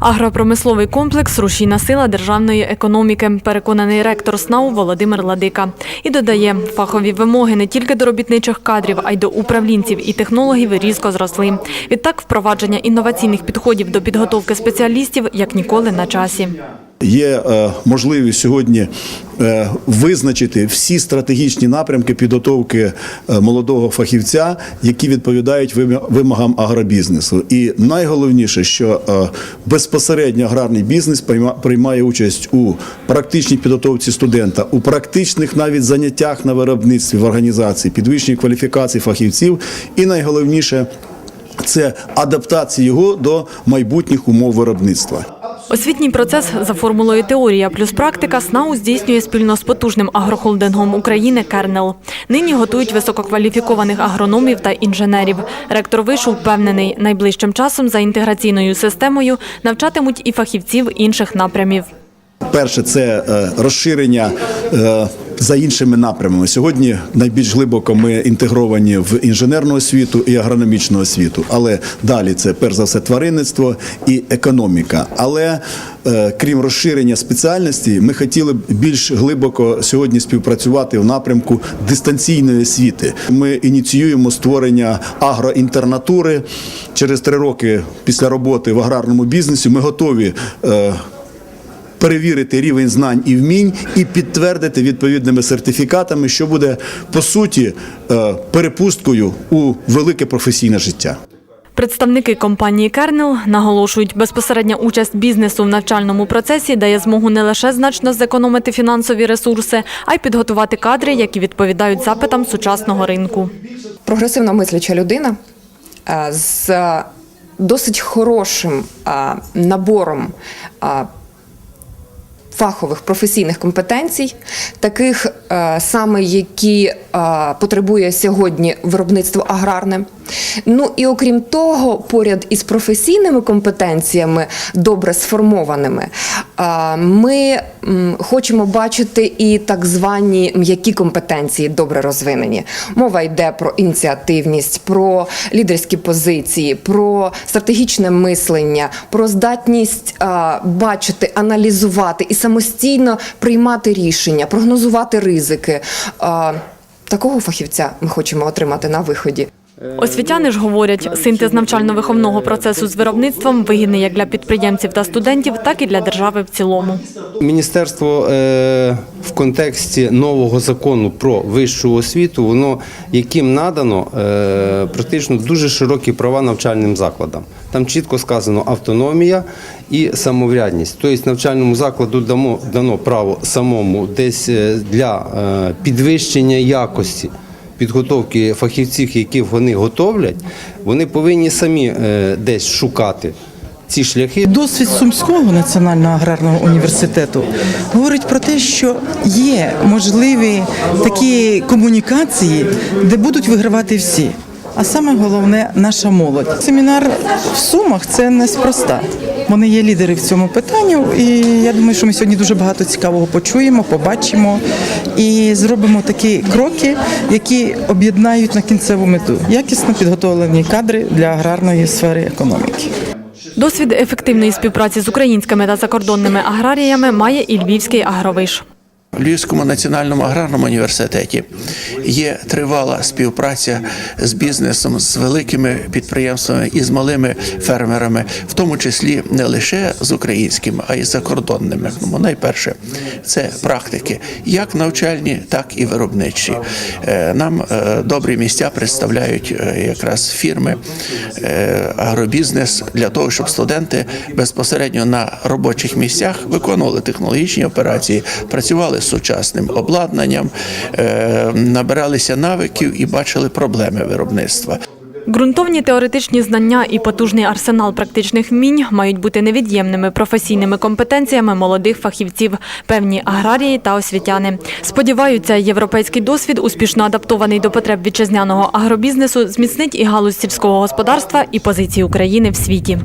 Агропромисловий комплекс рушійна сила державної економіки, переконаний ректор СНАУ Володимир Ладика. І додає, фахові вимоги не тільки до робітничих кадрів, а й до управлінців і технологів різко зросли. Відтак, впровадження інноваційних підходів до підготовки спеціалістів як ніколи на часі. Є е, можливість сьогодні е, визначити всі стратегічні напрямки підготовки е, молодого фахівця, які відповідають вимогам агробізнесу. І найголовніше, що безпосередньо аграрний бізнес приймає участь у практичній підготовці студента, у практичних навіть заняттях на виробництві в організації, підвищенні кваліфікації фахівців, і найголовніше це адаптація його до майбутніх умов виробництва. Освітній процес за формулою теорія плюс практика СНАУ здійснює спільно з потужним агрохолдингом України «Кернел». Нині готують висококваліфікованих агрономів та інженерів. Ректор вишу впевнений, найближчим часом за інтеграційною системою навчатимуть і фахівців інших напрямів. Перше це е, розширення е, за іншими напрямами. Сьогодні найбільш глибоко ми інтегровані в інженерну освіту і агрономічну освіту. Але далі це перш за все тваринництво і економіка. Але е, крім розширення спеціальності, ми хотіли б більш глибоко сьогодні співпрацювати в напрямку дистанційної освіти. Ми ініціюємо створення агроінтернатури. Через три роки після роботи в аграрному бізнесі ми готові. Перевірити рівень знань і вмінь і підтвердити відповідними сертифікатами, що буде по суті е, перепусткою у велике професійне життя. Представники компанії «Кернел» наголошують, безпосередня участь бізнесу в навчальному процесі дає змогу не лише значно зекономити фінансові ресурси, а й підготувати кадри, які відповідають запитам сучасного ринку. прогресивно мисляча людина е, з досить хорошим е, набором фахових професійних компетенцій, таких саме, які е, потребує сьогодні виробництво аграрне. Ну і окрім того, поряд із професійними компетенціями, добре сформованими, е, ми хочемо бачити і так звані м'які компетенції добре розвинені. Мова йде про ініціативність, про лідерські позиції, про стратегічне мислення, про здатність е, бачити, аналізувати і самостійно приймати рішення, прогнозувати ризики. Е, Такого фахівця ми хочемо отримати на виході. Освітяни ж говорять, синтез навчально-виховного процесу з виробництвом вигідний як для підприємців та студентів, так і для держави в цілому. Міністерство е, в контексті нового закону про вищу освіту, воно яким надано е, практично дуже широкі права навчальним закладам. Там чітко сказано автономія і самоврядність. Тобто навчальному закладу дано право самому десь е, для підвищення якості. Підготовки фахівців, які вони готовлять, вони повинні самі е, десь шукати ці шляхи. Досвід Сумського національного аграрного університету говорить про те, що є можливі такі комунікації, де будуть вигравати всі. А саме головне наша молодь. Семінар в Сумах це неспроста. Вони є лідери в цьому питанні, і я думаю, що ми сьогодні дуже багато цікавого почуємо, побачимо і зробимо такі кроки, які об'єднають на кінцеву мету якісно підготовлені кадри для аграрної сфери економіки. Досвід ефективної співпраці з українськими та закордонними аграріями має і Львівський агровиш. Львівському національному аграрному університеті є тривала співпраця з бізнесом, з великими підприємствами і з малими фермерами, в тому числі не лише з українськими, а й з закордонними. Ну, найперше, це практики, як навчальні, так і виробничі. Е, Нам е, добрі місця представляють е, якраз фірми, агробізнес для того, щоб студенти безпосередньо на робочих місцях виконували технологічні операції, працювали з сучасним обладнанням, е, набиралися навиків і бачили проблеми виробництва. Ґрунтовні теоретичні знання і потужний арсенал практичних вмінь мають бути невід'ємними професійними компетенціями молодих фахівців, певні аграрії та освітяни. Сподіваються, європейський досвід, успішно адаптований до потреб вітчизняного агробізнесу, зміцнить і галузь сільського господарства, і позиції України в світі.